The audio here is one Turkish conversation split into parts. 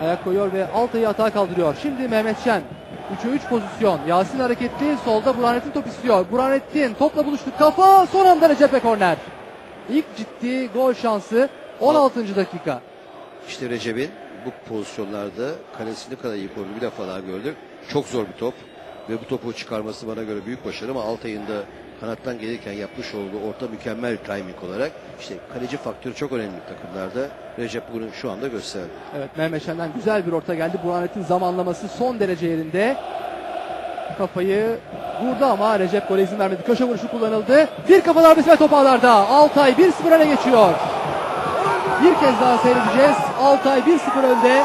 Ayak koyuyor ve Altay'ı atağa kaldırıyor. Şimdi Mehmet Şen. 3'e 3 pozisyon. Yasin hareketli. Solda Burhanettin top istiyor. Burhanettin topla buluştu. Kafa son anda Recep'e korner. İlk ciddi gol şansı 16. dakika. İşte Recep'in bu pozisyonlarda kalesini kadar iyi koruduğunu bir defa daha gördük. Çok zor bir top. Ve bu topu çıkarması bana göre büyük başarı ama Altay'ın da kanattan gelirken yapmış olduğu orta mükemmel timing olarak işte kaleci faktörü çok önemli takımlarda. Recep bunu şu anda gösterdi. Evet Mehmet Şen'den güzel bir orta geldi. Burhanettin zamanlaması son derece yerinde. Kafayı vurdu ama Recep gole izin vermedi. Köşe vuruşu kullanıldı. Bir kafa darbesi ve top ağlarda. Altay 1-0 öne geçiyor. Bir kez daha seyredeceğiz. Altay 1-0 önde.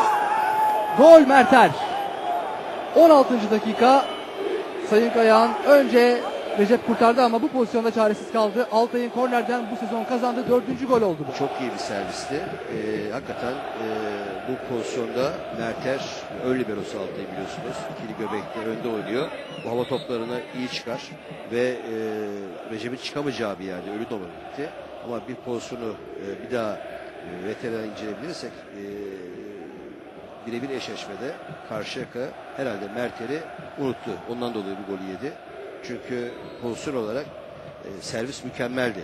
Gol Merter. 16. dakika. Sayın Kayağan önce Recep kurtardı ama bu pozisyonda çaresiz kaldı. Altay'ın kornerden bu sezon kazandığı dördüncü gol oldu bu. Çok iyi bir servisti. Ee, hakikaten e, bu pozisyonda Merter ön liberosu Altay'ı biliyorsunuz. İkili göbekte önde oynuyor. Bu hava toplarını iyi çıkar ve e, Recep'in çıkamayacağı bir yerde ölü dolu gitti. Ama bir pozisyonu e, bir daha e, veteran inceleyebilirsek e, birebir eşleşmede Karşıyaka herhalde Merter'i unuttu. Ondan dolayı bir golü yedi. Çünkü pozisyon olarak e, servis mükemmeldi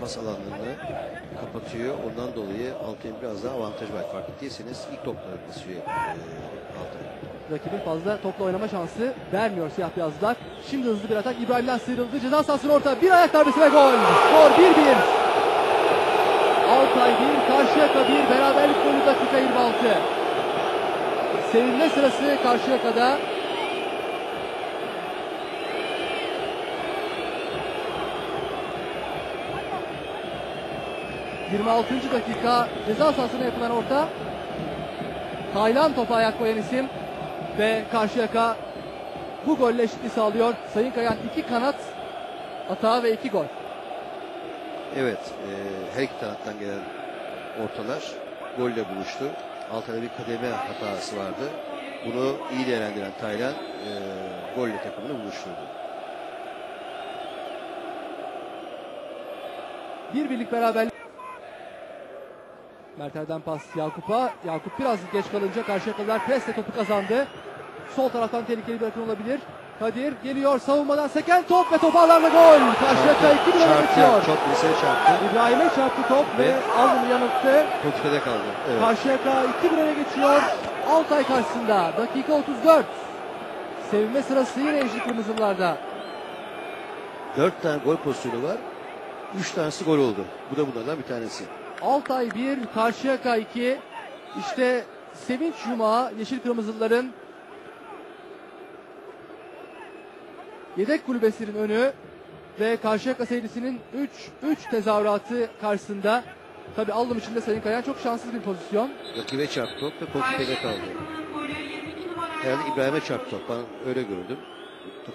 pas alanlarını kapatıyor. Ondan dolayı Altay'ın biraz daha avantajı var. Fark ettiyseniz ilk topları basıyor e, Altay. Rakibin fazla topla oynama şansı vermiyor siyah beyazlar. Şimdi hızlı bir atak İbrahim'den sıyrıldı. Ceza sahasının orta. Bir ayak darbesi ve gol. Skor 1-1. Altay 1, Karşıyaka 1. Beraberlik golü dakika 26. Sevinme sırası Karşıyaka'da. ...26. dakika ceza sahasına yapılan orta... Taylan topa ayak koyan isim ve Karşıyaka bu golle eşitliği sağlıyor. Sayın Kayan iki kanat atağı ve iki gol. Evet, e, her iki taraftan gelen ortalar golle buluştu. Altay'da bir kademe hatası vardı. Bunu iyi değerlendiren Taylan e, golle takımını buluşturdu. Bir birlik beraberlik. Mertel'den pas Yakup'a. Yakup biraz geç kalınca Karşıyakalılar presle topu kazandı. Sol taraftan tehlikeli bir akın olabilir. Kadir geliyor savunmadan seken top ve top ağlarla gol. Karşıyaka 2 1 öne geçiyor. Çok liseye çarptı. İbrahim'e çarptı top ve Ve- alnını yanılttı. Politikada kaldı. Evet. Karşıyaka 2 1 öne geçiyor. Altay karşısında. Dakika 34. Sevinme sırası yine eşit kırmızılarda. Dört tane gol pozisyonu var. Üç tanesi gol oldu. Bu da bunlardan bir tanesi. Altay 1, Karşıyaka 2. İşte sevinç yumağı Yeşil Kırmızılıların yedek kulübesinin önü ve Karşıyaka seyircisinin 3 3 tezahüratı karşısında tabi Allım için de Sayın Kayan çok şanssız bir pozisyon. Rakibe çarptı top ve politikada kaldı. Herhalde İbrahim'e çarptı top. Ben öyle gördüm.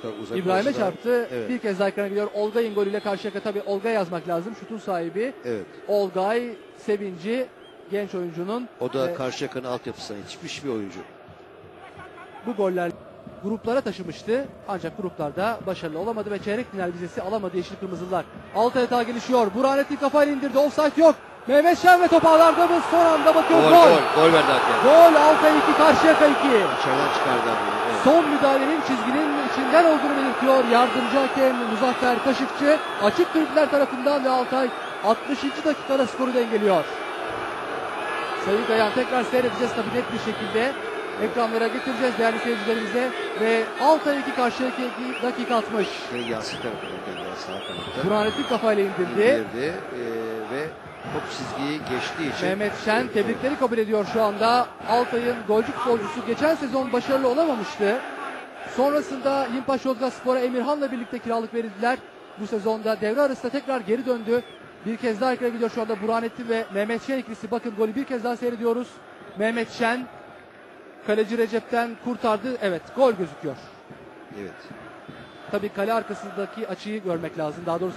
Topa uzak İbrahim'e çarptı. Evet. Bir kez daha ekrana gidiyor. Olgay'ın golüyle Karşıyaka tabi Olgay yazmak lazım. Şutun sahibi Evet. Olgay Sevinci genç oyuncunun O da e, karşı yakanın altyapısına yetişmiş bir oyuncu. bu goller gruplara taşımıştı. Ancak gruplarda başarılı olamadı ve çeyrek final vizesi alamadı Yeşil Kırmızılar. Altı yatağa gelişiyor. Burhanettin kafayla indirdi. Offside yok. Mehmet Şen ve top ağlarda mı? Son anda bakıyor. Gol, Gol. gol, gol verdi hakem. Gol Altay 2 Karşıyaka 2. İçeriden çıkardı abi. Evet. Son müdahalenin çizginin içinden olduğunu belirtiyor. Yardımcı hakem Muzaffer Kaşıkçı. Açık tribünler tarafından ve Altay 60. dakikada skoru dengeliyor. Sayın Kayan tekrar seyredeceğiz tabii net bir şekilde. Ekranlara getireceğiz değerli seyircilerimize. Ve Altay 2 Karşıyaka 2 dakika 60. Ve Yasin tarafından geldi sağ kanatta. Burhanettin kafayla indirdi. İndirdi e, ve top çizgiyi geçtiği için Mehmet Şen tebrikleri kabul ediyor şu anda. Altay'ın golcü futbolcusu geçen sezon başarılı olamamıştı. Sonrasında Yimpaş Yozgatspor'a Emirhan'la birlikte kiralık verildiler. Bu sezonda devre arasında tekrar geri döndü. Bir kez daha ekrana gidiyor şu anda Burhanettin ve Mehmet Şen ikilisi. Bakın golü bir kez daha seyrediyoruz. Mehmet Şen kaleci Recep'ten kurtardı. Evet gol gözüküyor. Evet. Tabii kale arkasındaki açıyı görmek lazım. Daha doğrusu